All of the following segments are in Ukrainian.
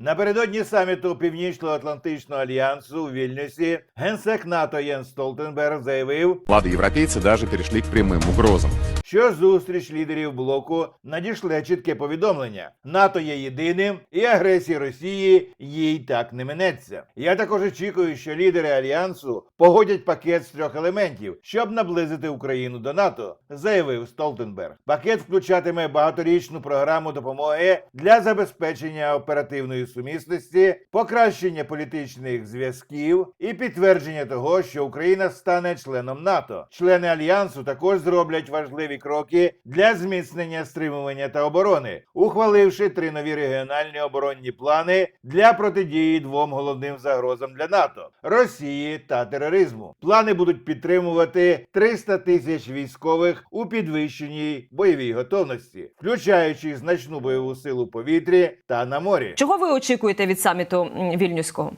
Напередодні саміту Північно-Атлантичного альянсу у Вільнюсі генсек НАТО Єн Столтенберг заявив, Влады европейцы даже перешли к прямым угрозам. що зустріч лідерів блоку надішле чітке повідомлення: НАТО є єдиним, і агресія Росії їй так не минеться. Я також очікую, що лідери альянсу погодять пакет з трьох елементів, щоб наблизити Україну до НАТО, заявив Столтенберг. Пакет включатиме багаторічну програму допомоги для забезпечення оперативної сумісності, покращення політичних зв'язків і підтвердження того, що Україна стане членом НАТО. Члени альянсу також зроблять важливі кроки для зміцнення стримування та оборони, ухваливши три нові регіональні оборонні плани для протидії двом головним загрозам для НАТО Росії та тероризму. Плани будуть підтримувати 300 тисяч військових у підвищеній бойовій готовності, включаючи значну бойову силу в повітрі та на морі. Чого ви очікуєте від саміту вільнюського?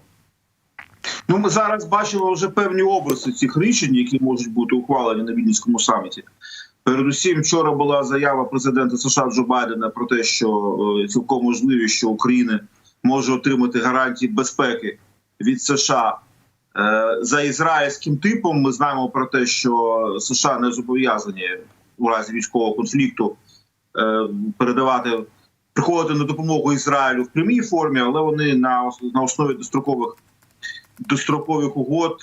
Ну, ми зараз бачимо вже певні образи цих рішень, які можуть бути ухвалені на Вільнюському саміті. Передусім, вчора була заява президента США Джо Байдена про те, що е, цілком можливо, що Україна може отримати гарантії безпеки від США. Е, За ізраїльським типом ми знаємо про те, що США не зобов'язані у разі військового конфлікту е, передавати приходити на допомогу Ізраїлю в прямій формі, але вони на на основі дострокових дострокових угод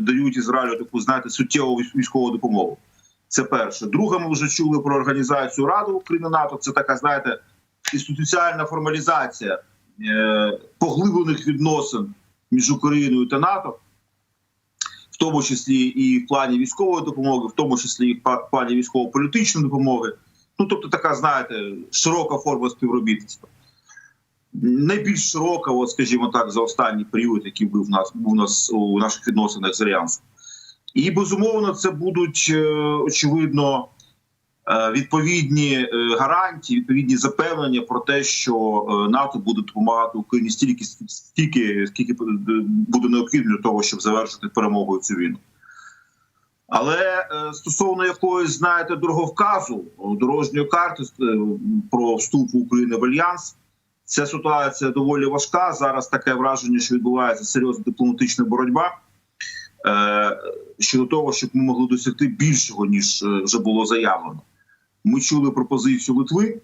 дають Ізраїлю таку знаєте суттєву військову допомогу. Це перше. Друге, ми вже чули про організацію Ради України НАТО. Це така, знаєте, інституціальна формалізація е, поглиблених відносин між Україною та НАТО, в тому числі і в плані військової допомоги, в тому числі і в плані військово-політичної допомоги. Ну тобто, така, знаєте, широка форма співробітництва. Найбільш широка, от, скажімо так, за останній період, який був у нас був у нас у наших відносинах з Альянсом. І безумовно, це будуть е, очевидно е, відповідні е, гарантії, відповідні запевнення про те, що НАТО буде допомагати Україні стільки, стільки, скільки буде необхідно для того, щоб завершити перемогою цю війну. Але стосовно якоїсь, знаєте, дороговказу, дорожньої карти про вступ України в альянс, ця ситуація доволі важка. Зараз таке враження, що відбувається серйозна дипломатична боротьба щодо того, щоб ми могли досягти більшого ніж е, вже було заявлено. Ми чули пропозицію Литви.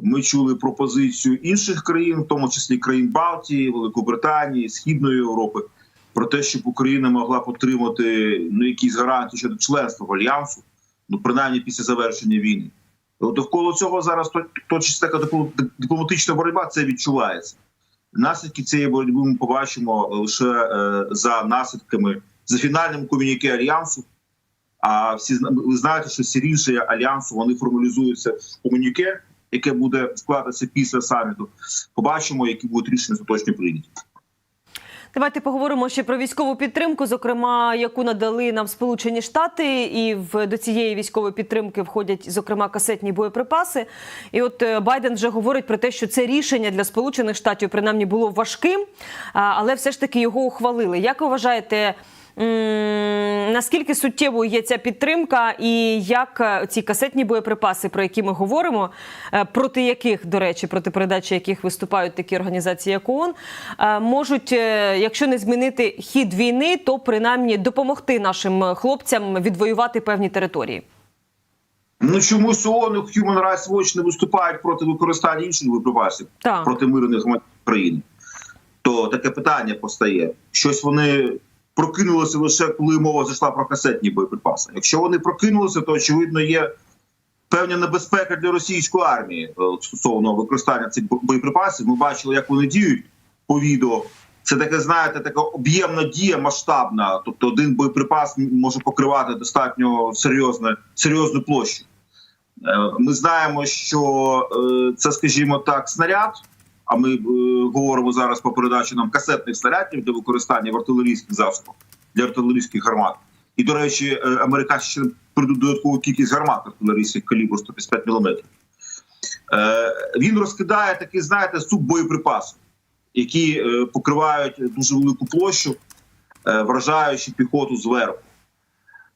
Ми чули пропозицію інших країн, в тому числі країн Балтії, Великобританії, Східної Європи, про те, щоб Україна могла отримати ну, якісь гарантії щодо членства в альянсу, ну принаймні після завершення війни. Довкола цього зараз то- точиться така дипломатична боротьба, це відчувається. Наслідки цієї боротьби ми побачимо лише е, за наслідками за фінальним комюніке альянсу. А всі ви знаєте, що всі рішення альянсу вони формалізуються в комюніке, яке буде складатися після саміту. Побачимо, які будуть рішення остаточно прийняті. Давайте поговоримо ще про військову підтримку, зокрема, яку надали нам Сполучені Штати, і в до цієї військової підтримки входять зокрема касетні боєприпаси. І от е, Байден вже говорить про те, що це рішення для Сполучених Штатів принаймні було важким, але все ж таки його ухвалили. Як ви вважаєте? Наскільки суттєвою є ця підтримка, і як е, ці касетні боєприпаси, про які ми говоримо, е, проти яких, до речі, проти передачі яких виступають такі організації, як ООН, е, можуть, якщо не змінити хід війни, то принаймні допомогти нашим хлопцям відвоювати певні території? Ну чомусь ООН і Human Rights Watch не виступають проти використання інших боєприпасів проти мирних громадян України. То таке питання постає: щось вони прокинулися лише коли мова зайшла про касетні боєприпаси. Якщо вони прокинулися, то очевидно є певна небезпека для російської армії е, стосовно використання цих боєприпасів. Ми бачили, як вони діють по відео. Це таке, знаєте, така об'ємна дія масштабна. Тобто, один боєприпас може покривати достатньо серйозне, серйозну площу. Е, Ми знаємо, що е, це, скажімо так, снаряд. А ми е, говоримо зараз про передачу нам касетних снарядів для використання в артилерійських засобах для артилерійських гармат. І, до речі, е, американці ще придуть додаткову кількість гармат артилерійських калібру 155 мм. Е, Він розкидає такий, знаєте, суп суббоєприпаси, які покривають дуже велику площу, вражаючи піхоту зверху.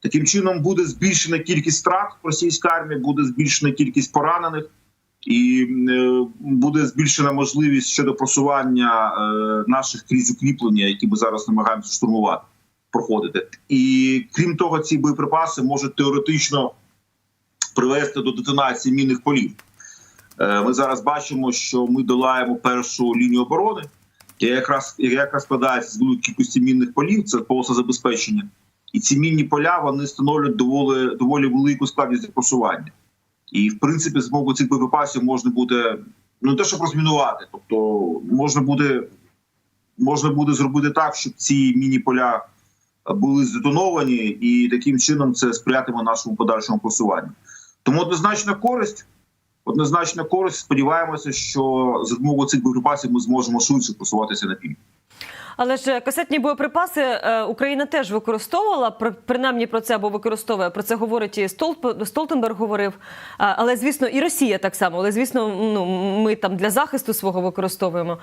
Таким чином буде збільшена кількість страт в російській армії, буде збільшена кількість поранених. І е, буде збільшена можливість щодо просування е, наших крізь укріплення, які ми зараз намагаємося штурмувати, проходити. І крім того, ці боєприпаси можуть теоретично привести до детонації мінних полів. Е, Ми зараз бачимо, що ми долаємо першу лінію оборони, яка якраз яка складається з великої кількості мінних полів, це полоса забезпечення. І ці мінні поля вони становлять доволі доволі велику складність просування. І в принципі, з боку цих боєприпасів можна буде ну не те, щоб розмінувати, тобто можна буде можна буде зробити так, щоб ці міні поля були здетоновані, і таким чином це сприятиме нашому подальшому просуванню. Тому однозначна користь, однозначна користь. Сподіваємося, що за допомогою цих боєприпасів ми зможемо швидше просуватися на південь. Але ж касетні боєприпаси е, Україна теж використовувала, принаймні про це або використовує. Про це говорить і Столп, Столтенберг говорив. Але звісно, і Росія так само. Але звісно, ну ми там для захисту свого використовуємо.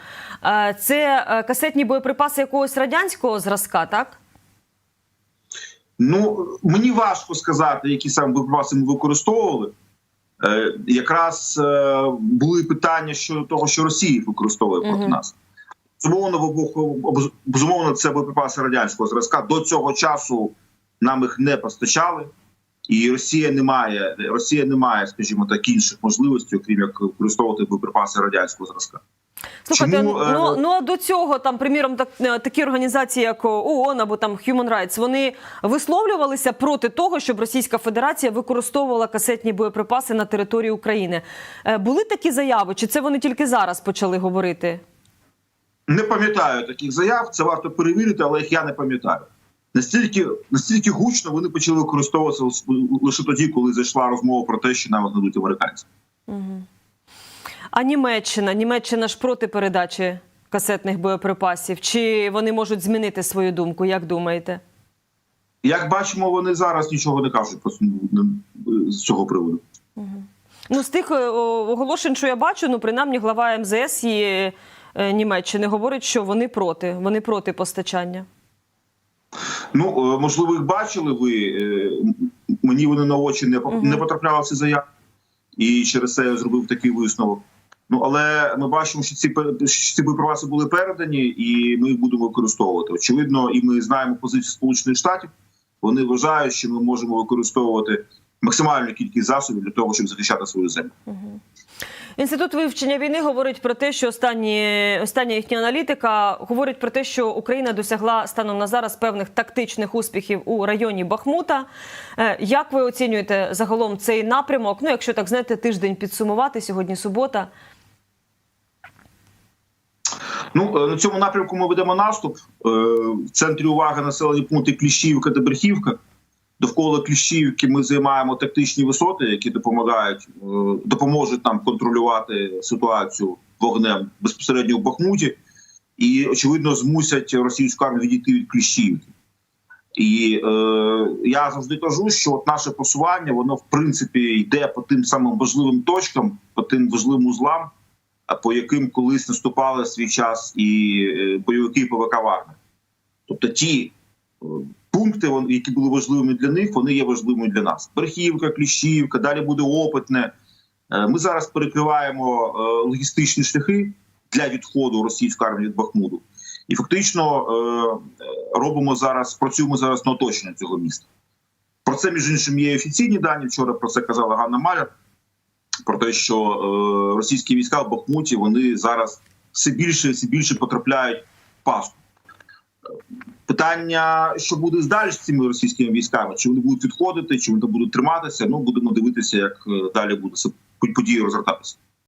Це е, касетні боєприпаси якогось радянського зразка, так? Ну мені важко сказати, які саме боєприпаси ми використовували. Е, якраз е, були питання щодо того, що Росія використовує проти Мгм. нас. Безумовно, в безумовно, це боєприпаси радянського зразка. До цього часу нам їх не постачали, і Росія не має, Росія не має, скажімо так, інших можливостей, окрім як використовувати боєприпаси радянського зразка. Слухайте, Чому, е, ну, ну а до цього там, приміром, так е, такі організації, як ООН або там Human Rights, вони висловлювалися проти того, щоб Російська Федерація використовувала касетні боєприпаси на території України. Е, Були такі заяви, чи це вони тільки зараз почали говорити? Не пам'ятаю таких заяв, це варто перевірити, але їх я не пам'ятаю. Настільки настільки гучно вони почали використовуватися лише тоді, коли зайшла розмова про те, що нам нададуть американці. А Німеччина? Німеччина ж проти передачі касетних боєприпасів. Чи вони можуть змінити свою думку? Як думаєте? Як бачимо, вони зараз нічого не кажуть з цього приводу. Ну, з тих е, оголошень, що я бачу, ну принаймні глава МЗС і е, Німеччини говорить, що вони проти. Вони проти постачання. Ну е, можливо, їх бачили ви. е, Мені вони на очі не, не потрапляли ці заяви, і через це я зробив такий висновок. Ну але ми бачимо, що ці що ці боєприпаси були передані, і ми їх будемо використовувати. Очевидно, і ми знаємо позицію Сполучених Штатів. Вони вважають, що ми можемо використовувати максимальну кількість засобів для того, щоб захищати свою землю. Інститут вивчення війни говорить про те, що останні остання їхня аналітика говорить про те, що Україна досягла станом на зараз певних тактичних успіхів у районі Бахмута. Е, Як ви оцінюєте загалом цей напрямок? Ну, якщо так знаєте, тиждень підсумувати сьогодні субота. Ну е, на цьому напрямку ми ведемо наступ. Е, В центрі уваги населені пункти Кліщівка та Берхівка. Довкола Кліщівки ми займаємо тактичні висоти, які допомагають е, допоможуть нам контролювати ситуацію вогнем безпосередньо в Бахмуті, і очевидно змусять російську армію відійти від Кліщівки. І е, я завжди кажу, що от наше просування воно в принципі йде по тим самим важливим точкам, по тим важливим узлам, по яким колись наступали свій час і е, бойовики ПВК Вагнер. Тобто ті е, пункти, які були важливими для них, вони є важливими для нас. Берхівка, Кліщівка, далі буде опитне. Е, Ми зараз перекриваємо е, логістичні шляхи для відходу російської армії від Бахмуту. І фактично е, робимо зараз, працюємо зараз на оточення цього міста. Про це, між іншим, є офіційні дані. Вчора про це казала Ганна Маляр. Про те, що російські війська в Бахмуті вони зараз все більше все більше потрапляють в пасту. Питання, що буде далі з цими російськими військами, чи вони будуть відходити, чи вони будуть триматися. Ну будемо дивитися, як е, далі буде події розгортатися.